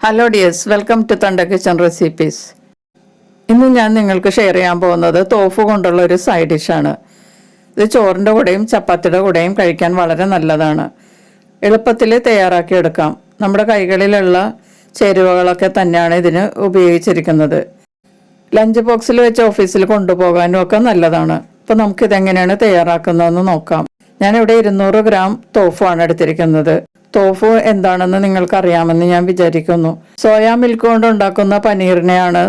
Hello dears welcome to Thanda kitchen recipes ഇന്ന് ഞാൻ നിങ്ങൾക്ക് ഷെയർ ചെയ്യാൻ പോകുന്നത് തോഫ് കൊണ്ടുള്ള ഒരു സൈഡ് ഡിഷാണ് ഇത് ചോറിന്റെ കൂടെയും ചപ്പാത്തിയുടെ കൂടെയും കഴിക്കാൻ വളരെ നല്ലതാണ്. എളുപ്പത്തിൽ തയ്യാറാക്കിയെടുക്കാം നമ്മുടെ കൈകളിലുള്ള ചേരുവകളൊക്കെ തന്നെയാണ് ഇതിന് ഉപയോഗിച്ചിരിക്കുന്നത്. ലഞ്ച് ബോക്സിൽ വെച്ച് ഓഫീസിൽ കൊണ്ടുപോകാനും ഒക്കെ നല്ലതാണ്. അപ്പോൾ നമുക്കിതെങ്ങനെയാണ് തയ്യാറാക്കുന്നതെന്ന് നോക്കാം. ഞാനിവിടെ ഇരുന്നൂറ് ഗ്രാം തോഫാണ് എടുത്തിരിക്കുന്നത്. തോഫു എന്താണെന്ന് നിങ്ങൾക്ക് അറിയാമെന്ന് ഞാൻ വിചാരിക്കുന്നു. സോയാ മിൽക്ക് കൊണ്ട് ഉണ്ടാക്കുന്ന പനീറിനെയാണ്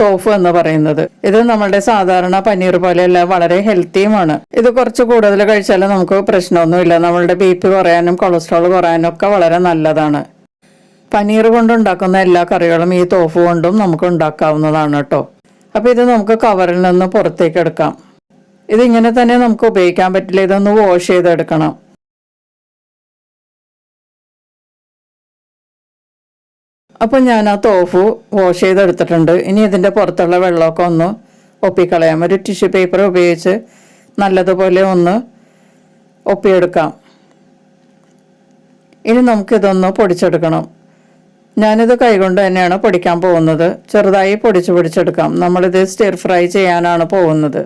തോഫു എന്ന് പറയുന്നത്. ഇത് നമ്മളുടെ സാധാരണ പനീർ പോലെയല്ല വളരെ ഹെൽത്തിയുമാണ് ഇത് കുറച്ച് കൂടുതൽ കഴിച്ചാൽ നമുക്ക് പ്രശ്നമൊന്നുമില്ല. നമ്മളുടെ ബി പി കുറയാനും കൊളസ്ട്രോൾ കുറയാനും ഒക്കെ വളരെ നല്ലതാണ്. പനീർ കൊണ്ടുണ്ടാക്കുന്ന എല്ലാ കറികളും ഈ തോഫ് കൊണ്ടും നമുക്ക് ഉണ്ടാക്കാവുന്നതാണ് കേട്ടോ. അപ്പോൾ ഇത് നമുക്ക് കവറിൽ നിന്ന് പുറത്തേക്ക് എടുക്കാം. ഇതിങ്ങനെ തന്നെ നമുക്ക് ഉപയോഗിക്കാൻ പറ്റില്ല. ഇതൊന്ന് വാഷ് ചെയ്തെടുക്കണം. അപ്പം ഞാൻ ആ തോഫു വാഷ് ചെയ്തെടുത്തിട്ടുണ്ട്. ഇനി ഇതിന്റെ പുറത്തുള്ള വെള്ളമൊക്കെ ഒന്ന് ഒപ്പിക്കളയാം. ഒരു ടിഷ്യൂ പേപ്പർ ഉപയോഗിച്ച് നല്ലതുപോലെ ഒന്ന് ഒപ്പിയെടുക്കാം. ഇനി നമുക്കിതൊന്ന് പൊടിച്ചെടുക്കണം. ഞാനിത് കൈകൊണ്ട് തന്നെയാണ് പൊടിക്കാൻ പോകുന്നത്. ചെറുതായി പൊടിച്ച് പൊടിച്ചെടുക്കാം. നമ്മളിത് സ്റ്റിർ ഫ്രൈ ചെയ്യാനാണ് പോകുന്നത്.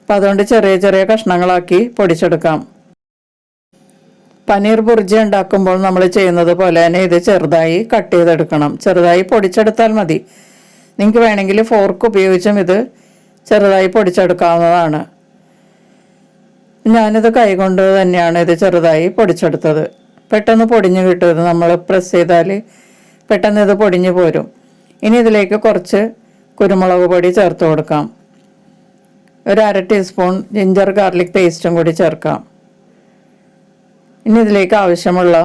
അപ്പം അതുകൊണ്ട് ചെറിയ ചെറിയ കഷ്ണങ്ങളാക്കി പൊടിച്ചെടുക്കാം. പനീർ ബുർജി ഉണ്ടാക്കുമ്പോൾ നമ്മൾ ചെയ്യുന്നത് പോലെ തന്നെ ഇത് ചെറുതായി കട്ട് ചെയ്തെടുക്കണം. ചെറുതായി പൊടിച്ചെടുത്താൽ മതി. നിങ്ങൾക്ക് വേണമെങ്കിൽ ഫോർക്ക് ഉപയോഗിച്ചും ഇത് ചെറുതായി പൊടിച്ചെടുക്കാവുന്നതാണ്. ഞാനിത് കൈകൊണ്ട് തന്നെയാണ് ഇത് ചെറുതായി പൊടിച്ചെടുത്തത്. പെട്ടെന്ന് പൊടിഞ്ഞു കിട്ടും. നമ്മൾ പ്രസ് ചെയ്താൽ പെട്ടെന്ന് ഇത് പൊടിഞ്ഞു പോരും. ഇനി ഇതിലേക്ക് കുറച്ച് കുരുമുളക് പൊടി ചേർത്ത് കൊടുക്കാം. ഒരു അര ടീസ്പൂൺ ജിഞ്ചർ ഗാർലിക് പേസ്റ്റും കൂടി ചേർക്കാം. ഇനി ഇതിലേക്ക് ആവശ്യമുള്ള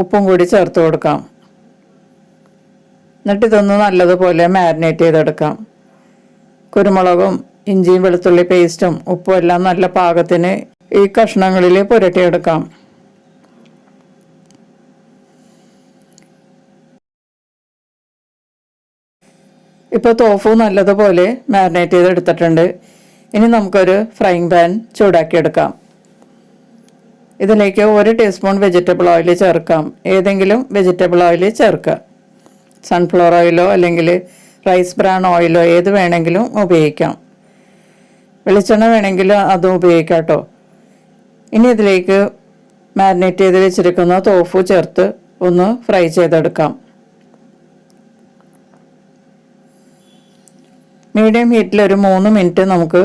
ഉപ്പും കൂടി ചേർത്ത് കൊടുക്കാം. എന്നിട്ട് ഇതൊന്ന് നല്ലതുപോലെ മാരിനേറ്റ് ചെയ്തെടുക്കാം. കുരുമുളകും ഇഞ്ചിയും വെളുത്തുള്ളി പേസ്റ്റും ഉപ്പും എല്ലാം നല്ല പാകത്തിന് ഈ കഷ്ണങ്ങളിൽ പുരട്ടിയെടുക്കാം. ഇപ്പോൾ തോഫു നല്ലതുപോലെ മാരിനേറ്റ് ചെയ്തെടുത്തിട്ടുണ്ട്. ഇനി നമുക്കൊരു ഫ്രൈങ് പാൻ ചൂടാക്കിയെടുക്കാം. ഇതിലേക്ക് ഒരു ടീസ്പൂൺ വെജിറ്റബിൾ ഓയിൽ ചേർക്കാം. ഏതെങ്കിലും വെജിറ്റബിൾ ഓയിൽ ചേർക്കുക സൺഫ്ലവർ ഓയിലോ അല്ലെങ്കിൽ റൈസ് ബ്രാൻ ഓയിലോ ഏത് വേണമെങ്കിലും ഉപയോഗിക്കാം. വെളിച്ചെണ്ണ വേണമെങ്കിൽ അതും ഉപയോഗിക്കാം കേട്ടോ ഇനി ഇതിലേക്ക് മാരിനേറ്റ് ചെയ്ത് വെച്ചിരിക്കുന്ന തോഫു ചേർത്ത് ഒന്ന് ഫ്രൈ ചെയ്തെടുക്കാം. മീഡിയം ഹീറ്റിൽ ഒരു മൂന്ന് മിനിറ്റ് നമുക്ക്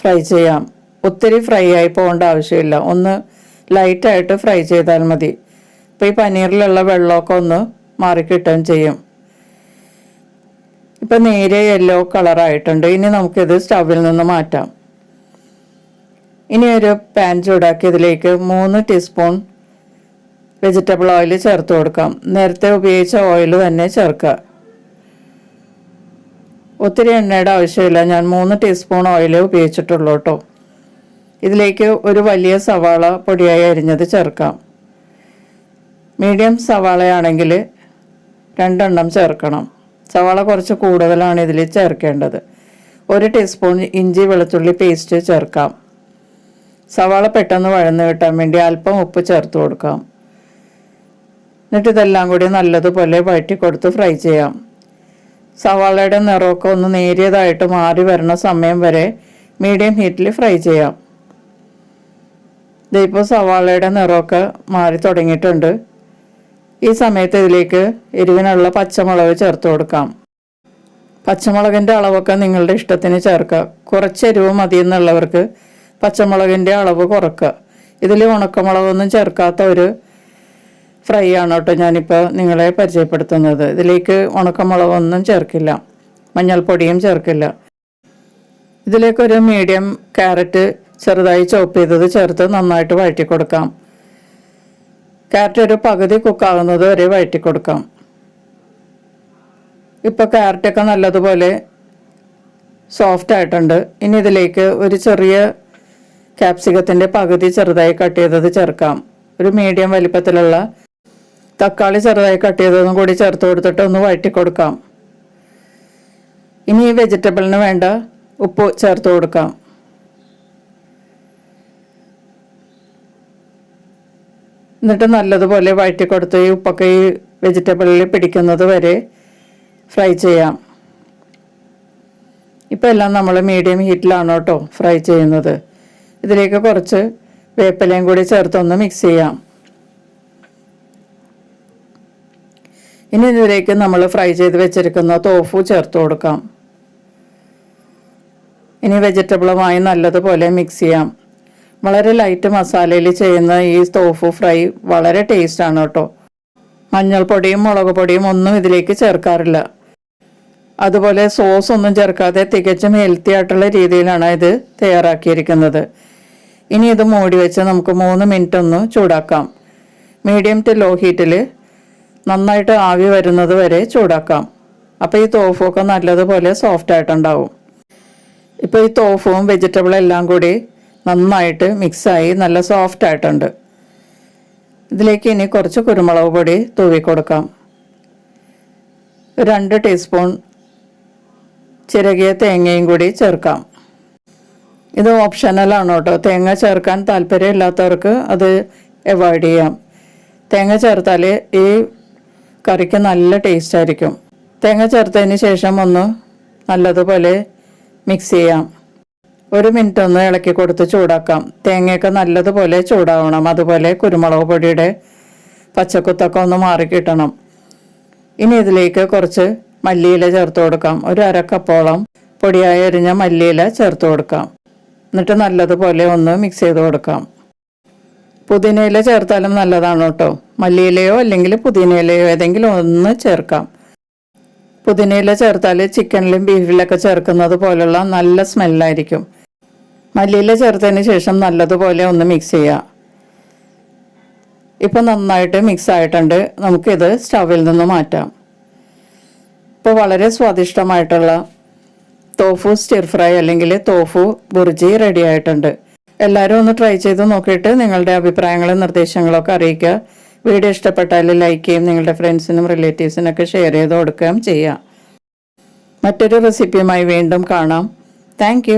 ഫ്രൈ ചെയ്യാം. ഒത്തിരി ഫ്രൈ ആയി പോകേണ്ട ആവശ്യമില്ല. ഒന്ന് ലൈറ്റായിട്ട് ഫ്രൈ ചെയ്താൽ മതി. ഇപ്പോൾ ഈ പനീറിലുള്ള വെള്ളമൊക്കെ ഒന്ന് മാറിക്കിട്ടുകയും ചെയ്യും. ഇപ്പം നേരെ യെല്ലോ കളറായിട്ടുണ്ട് ഇനി നമുക്കിത് സ്റ്റവിൽ നിന്ന് മാറ്റാം. ഇനി ഒരു പാൻ ചൂടാക്കി ഇതിലേക്ക് മൂന്ന് ടീസ്പൂൺ വെജിറ്റബിൾ ഓയിൽ ചേർത്ത് കൊടുക്കാം. നേരത്തെ ഉപയോഗിച്ച ഓയിൽ തന്നെ ചേർക്കുക. ഒത്തിരി എണ്ണയുടെ ആവശ്യമില്ല. ഞാൻ മൂന്ന് ടീസ്പൂൺ ഓയിൽ ഉപയോഗിച്ചിട്ടുള്ളൂ കേട്ടോ. ഇതിലേക്ക് ഒരു വലിയ സവാള പൊടിയായി അരിഞ്ഞത് ചേർക്കാം. മീഡിയം സവാളയാണെങ്കിൽ രണ്ടെണ്ണം ചേർക്കണം. സവാള കുറച്ച് കൂടുതലാണ് ഇതിൽ ചേർക്കേണ്ടത്. ഒരു ടീസ്പൂൺ ഇഞ്ചി വെളുത്തുള്ളി പേസ്റ്റ് ചേർക്കാം. സവാള പെട്ടെന്ന് വഴന്ന് കിട്ടാൻ വേണ്ടി അല്പം ഉപ്പ് ചേർത്ത് കൊടുക്കാം. എന്നിട്ട് ഇതെല്ലാം കൂടി നല്ലതുപോലെ വഴറ്റി കൊടുത്ത് ഫ്രൈ ചെയ്യാം. സവാളയുടെ നിറമൊക്കെ ഒന്ന് നേരിയതായിട്ട് മാറി വരുന്ന സമയം വരെ മീഡിയം ഹീറ്റിൽ ഫ്രൈ ചെയ്യാം. ഇതിപ്പോൾ സവാളയുടെ നിറമൊക്കെ മാറി തുടങ്ങിയിട്ടുണ്ട്. ഈ സമയത്ത് ഇതിലേക്ക് എരിവിനുള്ള പച്ചമുളക് ചേർത്ത് കൊടുക്കാം. പച്ചമുളകിന്റെ അളവൊക്കെ നിങ്ങളുടെ ഇഷ്ടത്തിന് ചേർക്കുക. കുറച്ച് എരിവ് മതി എന്നുള്ളവർക്ക് പച്ചമുളകിന്റെ അളവ് കുറക്കുക. ഇതിൽ ഉണക്കമുളകൊന്നും ചേർക്കാത്ത ഒരു ഫ്രൈ ആണ് കേട്ടോ ഞാനിപ്പോൾ നിങ്ങളെ പരിചയപ്പെടുത്തുന്നത്. ഇതിലേക്ക് ഉണക്കമുളകൊന്നും ചേർക്കില്ല. മഞ്ഞൾപ്പൊടിയും ചേർക്കില്ല. ഇതിലേക്കൊരു മീഡിയം ക്യാരറ്റ് ചെറുതായി ചോപ്പ് ചെയ്തത് ചേർത്ത് നന്നായിട്ട് വഴറ്റി കൊടുക്കാം ക്യാരറ്റ് ഒരു പകുതി കുക്കാകുന്നത് വരെ വഴറ്റി കൊടുക്കാം ഇപ്പോൾ ക്യാരറ്റൊക്കെ നല്ലതുപോലെ സോഫ്റ്റ് ആയിട്ടുണ്ട്. ഇനി ഇതിലേക്ക് ഒരു ചെറിയ ക്യാപ്സിക്കത്തിന്റെ പകുതി ചെറുതായി കട്ട് ചെയ്തത് ചേർക്കാം. ഒരു മീഡിയം വലിപ്പത്തിലുള്ള തക്കാളി ചെറുതായി കട്ട് ചെയ്തതും കൂടി ചേർത്ത് കൊടുത്തിട്ട് ഒന്ന് വഴറ്റി കൊടുക്കാം ഇനി ഈ വെജിറ്റബിളിന് വേണ്ട ഉപ്പ് ചേർത്ത് കൊടുക്കാം. എന്നിട്ട് നല്ലതുപോലെ വഴറ്റി കൊടുത്ത് ഈ ഉപ്പൊക്കെ ഈ വെജിറ്റബിളിൽ പിടിക്കുന്നത് വരെ ഫ്രൈ ചെയ്യാം. ഇപ്പം എല്ലാം നമ്മൾ മീഡിയം ഹീറ്റിലാണ് കേട്ടോ ഫ്രൈ ചെയ്യുന്നത്. ഇതിലേക്ക് കുറച്ച് വേപ്പിലയും കൂടി ചേർത്തൊന്ന് മിക്സ് ചെയ്യാം. ഇനി ഇതിലേക്ക് നമ്മൾ ഫ്രൈ ചെയ്ത് വെച്ചിരിക്കുന്ന തോഫു ചേർത്ത് കൊടുക്കാം. ഇനി വെജിറ്റബിളുമായി നല്ലതുപോലെ മിക്സ് ചെയ്യാം. വളരെ ലൈറ്റ് മസാലയിൽ ചെയ്യുന്ന ഈ തോഫു ഫ്രൈ വളരെ ടേസ്റ്റാണ് കേട്ടോ. മഞ്ഞൾപ്പൊടിയും മുളക് പൊടിയും ഒന്നും ഇതിലേക്ക് ചേർക്കാറില്ല. അതുപോലെ സോസ് ഒന്നും ചേർക്കാതെ തികച്ചും ഹെൽത്തി ആയിട്ടുള്ള രീതിയിലാണ് ഇത് തയ്യാറാക്കിയിരിക്കുന്നത്. ഇനി ഇത് മൂടി വെച്ച് നമുക്ക് മൂന്ന് മിനിറ്റ് ഒന്ന് ചൂടാക്കാം. മീഡിയം ടു ലോ ഹീറ്റിൽ നന്നായിട്ട് ആവി വരുന്നത് വരെ ചൂടാക്കാം. അപ്പോൾ ഈ തോഫുമൊക്കെ നല്ലതുപോലെ സോഫ്റ്റ് ആയിട്ടുണ്ടാവും. ഇപ്പോൾ ഈ തോഫും വെജിറ്റബിളും എല്ലാം കൂടി നന്നായിട്ട് മിക്സായി നല്ല സോഫ്റ്റ് ആയിട്ടുണ്ട്. ഇതിലേക്ക് ഇനി കുറച്ച് കുരുമുളക് പൊടി തൂവി കൊടുക്കാം. രണ്ട് ടീസ്പൂൺ ചിരകിയ തേങ്ങയും കൂടി ചേർക്കാം. ഇത് ഓപ്ഷനലാണ് കേട്ടോ. തേങ്ങ ചേർക്കാൻ താല്പര്യമില്ലാത്തവർക്ക് അത് അവോയ്ഡ് ചെയ്യാം. തേങ്ങ ചേർത്താൽ ഈ കറിക്ക് നല്ല ടേസ്റ്റ് ആയിരിക്കും. തേങ്ങ ചേർത്തതിന് ശേഷം ഒന്ന് നല്ലതുപോലെ മിക്സ് ചെയ്യാം. ഒരു മിനിറ്റ് ഒന്ന് ഇളക്കി കൊടുത്ത് ചൂടാക്കാം. തേങ്ങയൊക്കെ നല്ലതുപോലെ ചൂടാവണം. അതുപോലെ കുരുമുളക് പൊടിയുടെ പച്ചക്കുത്തൊക്കെ ഒന്ന് മാറി കിട്ടണം. ഇനി ഇതിലേക്ക് കുറച്ച് മല്ലിയില ചേർത്ത് കൊടുക്കാം. ഒരു അരക്കപ്പോളം പൊടിയായി എരിഞ്ഞ മല്ലിയില ചേർത്ത് കൊടുക്കാം. എന്നിട്ട് നല്ലതുപോലെ ഒന്ന് മിക്സ് ചെയ്ത് കൊടുക്കാം. പുതിനയില ചേർത്താലും നല്ലതാണ് കേട്ടോ. മല്ലിയിലയോ അല്ലെങ്കിൽ പുതിനയിലയോ ഏതെങ്കിലും ഒന്ന് ചേർക്കാം. പുതിനയില ചേർത്താൽ ചിക്കനിലും ബീഫിലൊക്കെ ചേർക്കുന്നത് പോലുള്ള നല്ല സ്മെല്ലായിരിക്കും മല്ലിയില ചേർത്തതിന് ശേഷം നല്ലതുപോലെ ഒന്ന് മിക്സ് ചെയ്യുക ഇപ്പം നന്നായിട്ട് മിക്സ് ആയിട്ടുണ്ട്. നമുക്കിത് സ്റ്റവിൽ നിന്ന് മാറ്റാം. ഇപ്പോൾ വളരെ സ്വാദിഷ്ടമായിട്ടുള്ള തോഫു സ്റ്റിർ ഫ്രൈ അല്ലെങ്കിൽ തോഫു ബുർജി റെഡി ആയിട്ടുണ്ട്. എല്ലാവരും ഒന്ന് ട്രൈ ചെയ്ത് നോക്കിയിട്ട് നിങ്ങളുടെ അഭിപ്രായങ്ങളും നിർദ്ദേശങ്ങളൊക്കെ അറിയിക്കുക. വീഡിയോ ഇഷ്ടപ്പെട്ടാൽ ലൈക്ക് ചെയ്യും നിങ്ങളുടെ ഫ്രണ്ട്സിനും റിലേറ്റീവ്സിനൊക്കെ ഷെയർ ചെയ്ത് കൊടുക്കുകയും ചെയ്യാം. മറ്റൊരു റെസിപ്പിയുമായി വീണ്ടും കാണാം. താങ്ക്